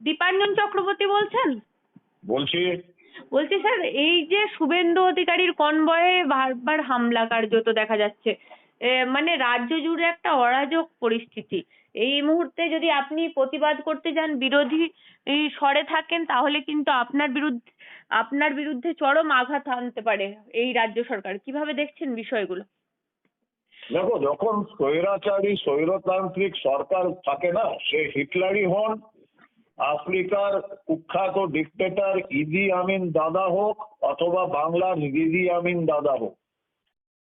দীপাঞ্জন চক্রবর্তী বলছেন? বলছি। বলছি স্যার এই যে শুভেন্দু অধিকারীর কনভয়ে বারবার হামলা কার্যত দেখা যাচ্ছে মানে রাজ্য জুড়ে একটা অরাজক পরিস্থিতি। এই মুহূর্তে যদি আপনি প্রতিবাদ করতে যান বিরোধী স্বরে থাকেন তাহলে কিন্তু আপনার বিরুদ্ধে আপনার বিরুদ্ধে চরম আঘাত আনতে পারে এই রাজ্য সরকার। কীভাবে দেখছেন বিষয়গুলো? দেখো যখন স্বৈরাচারী স্বৈরতান্ত্রিক সরকার থাকে না সে হিটলারই হন আফ্রিকার কুখ্যাত ডিকটেটর ইদি আমিন দাদা হোক অথবা বাংলার দিদি আমিন দাদা হোক।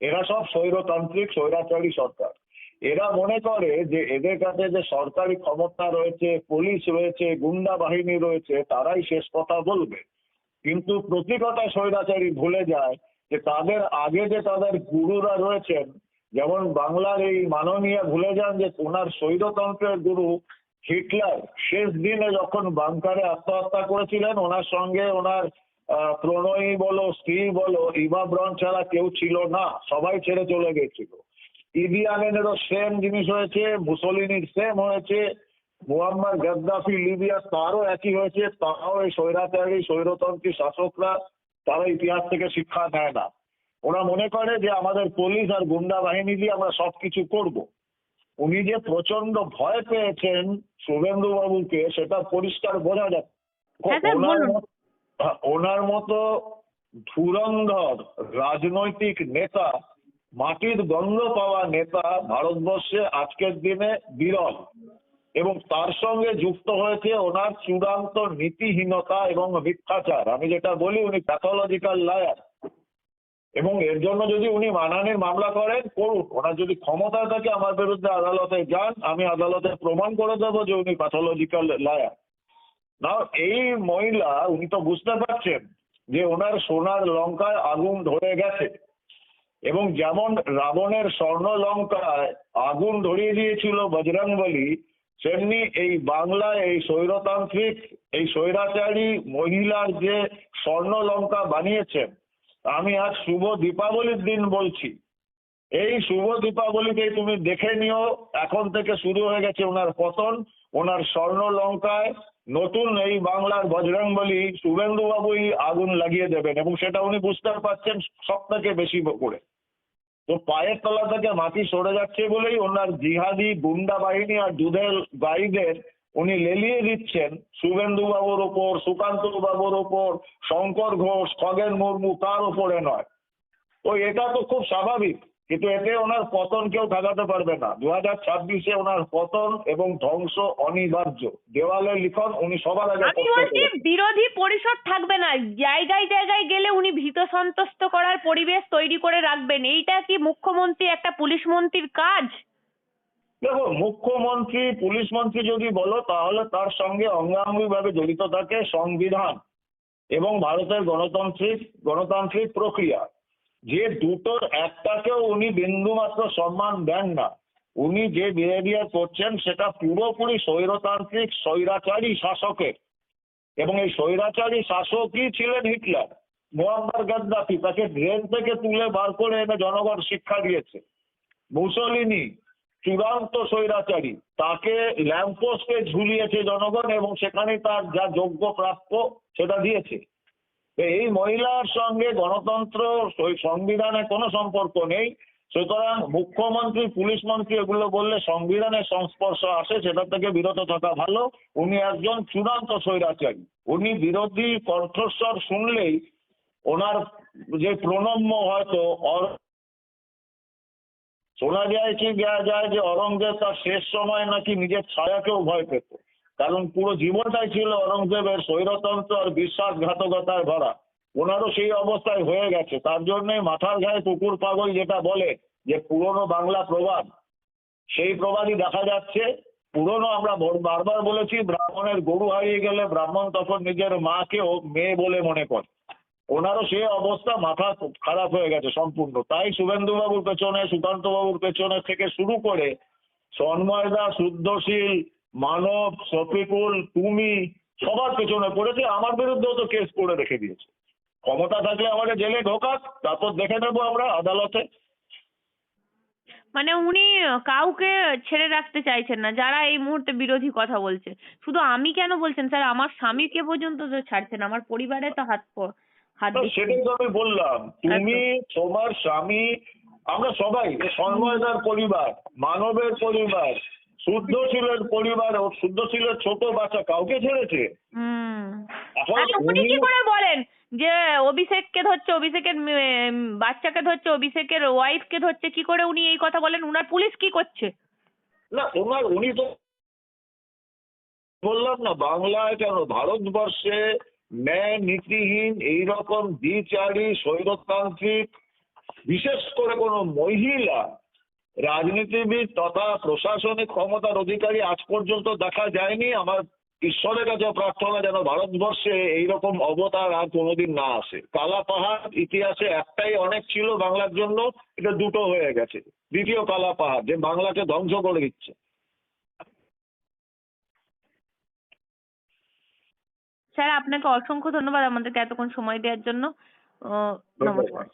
এরা সব স্বৈরতান্ত্রিক, স্বৈরাচারী সরকার। এরা মনে করে যে এদের কাছে যে সরকারি ক্ষমতা রয়েছে, পুলিশ রয়েছে, গুন্ডা বাহিনী রয়েছে, তারাই শেষ কথা বলবে। কিন্তু প্রতি কথা স্বৈরাচারী ভুলে যায় যে তাদের আগে যে তাদের গুরুরা রয়েছেন, যেমন বাংলার এই মাননীয় ভুলে যান যে ওনার স্বৈরতন্ত্রের গুরু হিটলার শেষ দিনে যখন বাংকারে আত্মহত্যা করেছিলেন, ওনার সঙ্গে ওনার প্রণয়ী বলো, স্ত্রী বলো ইভা ব্রন ছাড়া কেউ ছিল না, সবাই ছেড়ে চলে গেছিল। ইদি আমিনেরও সেম জিনিস হয়েছে, মুসলিনির সেম হয়েছে, মুয়াম্মার গাদ্দাফি, লিবিয়া তারও একই হয়েছে, তারাও এই স্বৈরাচারী, স্বৈরতন্ত্রী শাসকরা, তারা ইতিহাস থেকে শিক্ষা নেয় না। ওরা মনে করে যে আমাদের পুলিশ আর গুন্ডা বাহিনী দিয়ে আমরা সবকিছু করব। উনি যে প্রচণ্ড ভয় পেয়েছেন শুভেন্দু বাবুকে সেটা পরিষ্কার বোঝা যাচ্ছে হ্যাঁ ওনার বলুন। মত- হ্যাঁ, ওনার মতো ধুরন্ধর রাজনৈতিক নেতা মাটির গন্ধ পাওয়া নেতা ভারতবর্ষে আজকের দিনে বিরল। এবং তার সঙ্গে যুক্ত হয়েছে ওনার চূড়ান্ত নীতিহীনতা এবং মিথ্যাচার। আমি যেটা বলি উনি প্যাথোলজিক্যাল লায়ার এবং এর জন্য যদি উনি মানহানির মামলা করেন, করুন। ওনার যদি ক্ষমতা থাকে আমার বিরুদ্ধে আদালতে যান, আমি আদালতে প্রমাণ করে দেবো যে উনি প্যাথোলজিক্যাল লায়ার না এই মহিলা, উনি তো বুঝতে পারছেন যে ওনার সোনার লঙ্কায় আগুন ধরে গেছে। এবং যেমন রাবণের স্বর্ণ লঙ্কায় আগুন ধরিয়ে দিয়েছিল বজরংবলী সেমনি এই বাংলায় এই স্বৈরতান্ত্রিক, এই স্বৈরাচারী মহিলার যে স্বর্ণ লঙ্কা বানিয়েছেন আমি আজ শুভ দীপাবলির দিন বলছি। এই শুভ দীপাবলিতেই তুমি দেখে নিও, এখন থেকে শুরু হয়ে গেছে ওনার পতন, ওনার স্বর্ণ লঙ্কায় নতুন এই বাংলার বজরংবলী শুভেন্দু বাবুই আগুন লাগিয়ে দেবেন এবং সেটা উনি বুঝতে পারছেন সব থেকে বেশি করে। তো পায়ের তলা থেকে মাটি সরে যাচ্ছে বলেই ওনার জিহাদি গুন্ডা বাহিনী আর দুধের গাইদের উনি লেলিয়ে দিচ্ছেন শুভেন্দু বাবুর ওপর সুকান্ত বাবুর ওপর শঙ্কর ঘোষ খগেন মুর্মু তার ওপরে নয়। তো এটা তো খুব স্বাভাবিক কিন্তু এতে ওনার পতন কেউ ঠেকাতে পারবে না। দু হাজার ছাব্বিশে ওনার পতন এবং ধ্বংস অনিবার্য। দেওয়ালে লিখন উনি সবার আগে আমি বলছি বিরোধী পরিষদ থাকবে না জায়গায় জায়গায় গেলে উনি ভীত সন্ত্রস্ত করার পরিবেশ তৈরি করে রাখবেন। এইটা কি মুখ্যমন্ত্রী একটা পুলিশ মন্ত্রীর কাজ? দেখো, মুখ্যমন্ত্রী, পুলিশ মন্ত্রী যদি বলো, তাহলে তার সঙ্গে অঙ্গাঙ্গিভাবে জড়িত থাকে সংবিধান এবং ভারতের গণতান্ত্রিক গণতান্ত্রিক প্রক্রিয়া। যে দুটোর একটাকেও উনি বিন্দুমাত্র সম্মান দেন না। উনি যে বিহেভিয়ার করছেন, সেটা পুরোপুরি স্বৈরতান্ত্রিক, স্বৈরাচারী শাসকের। এবং এই স্বৈরাচারী শাসকই ছিলেন হিটলার। মোহাম্মদ গাদ্দাফি তাকে ড্রেন থেকে তুলে বার করে এনে জনগণ শিক্ষা দিয়েছে। মুসলিনি চূড়ান্ত স্বৈরাচারী। তাকে ল্যাম্পোস্টে ঝুলিয়েছে জনগণ এবং সেখানে তার যা যোগ্য প্রাপ্য সেটা দিয়েছে। এই মহিলার সঙ্গে গণতন্ত্র সংবিধানে কোনো সম্পর্ক নেই। সুতরাং মুখ্যমন্ত্রী, পুলিশ মন্ত্রী এগুলো বললে সংবিধানের সংস্পর্শ আসে, সেটা থেকে বিরত থাকা ভালো। উনি একজন চূড়ান্ত স্বৈরাচারী। উনি বিরোধী কণ্ঠস্বর শুনলেই ওনার যে প্রণম্য হয়তো শোনা যায় কি যায় যে অরঙ্গজেব তার শেষ সময় নাকি নিজের ছায়াকেও ভয় পেত। কারণ পুরো জীবনটাই ছিল অরঙ্গজেবের স্বৈরতন্ত্র আর বিশ্বাসঘাতকতায় ভরা। ওনারও সেই অবস্থায় হয়ে গেছে। তার জন্যই মাথার গায়ে কুকুর পাগল যেটা বলে যে পুরনো বাংলা প্রবাদ। সেই প্রবাদই দেখা যাচ্ছে। পুরনো আমরা বারবার বলেছি, ব্রাহ্মণের গরু হারিয়ে গেলে ব্রাহ্মণ তখন নিজের মাকেও মেয়ে বলে মনে করে। ওনারও সে অবস্থা মাথা খারাপ হয়ে গেছে সম্পূর্ণ। তাই শুভেন্দু বাবুর পেছনে সুকান্ত বাবুর পেছনে থেকে শুরু করে সন্ময়দা শুদ্ধশীল, মানব, শফিকুল, তুমি সবার পেছনে পড়েছে আমার বিরুদ্ধেও তো কেস করে রেখে দিয়েছে। ক্ষমতা থাকলে আমাকে জেলে ঢোকাক, তারপর দেখে নেব আমরা আদালতে। মানে উনি কাউকে ছেড়ে রাখতে চাইছেন না, যারা এই মুহূর্তে বিরোধী কথা বলছে। শুধু আমি কেন বলছেন, স্যার? আমার স্বামীকে পর্যন্ত তো ছাড়ছেন আমার পরিবারে তো হাত সেটাই তো আমি বললাম তুমি তোমার স্বামী আমরা সবাই সন্ময়দার পরিবার মানবের পরিবার শুদ্ধশীলের পরিবার ও শুদ্ধশীলের ছোট বাচ্চা কাউকে ছেড়েছে? উনি কি করে বলেন যে অভিষেককে ধরছে অভিষেকের বাচ্চাকে ধরছে অভিষেকের ওয়াইফকে ধরছে কি করে উনি এই কথা বলেন? উনার পুলিশ কি করছে? না ওনার উনি তো বললাম না বাংলায় কেন ভারতবর্ষে ন্যায় নীতিহীন এইরকম দ্বিচারী, স্বৈরতান্ত্রিক, বিশেষ করে কোনো মহিলা রাজনীতিবিদ তথা প্রশাসনিক ক্ষমতার অধিকারী আজ পর্যন্ত দেখা যায়নি। আমার ঈশ্বরের কাছে প্রার্থনা যেন ভারতবর্ষে এইরকম অবতার আর কোনোদিন না আসে। কালা পাহাড় ইতিহাসে একটাই অনেক ছিল বাংলার জন্য, এটা দুটো হয়ে গেছে। দ্বিতীয় কালা পাহাড়, যে বাংলাকে ধ্বংস করে দিচ্ছে। স্যার আপনাকে অসংখ্য ধন্যবাদ আমাদেরকে এতক্ষণ সময় দেওয়ার জন্য। আহ, নমস্কার।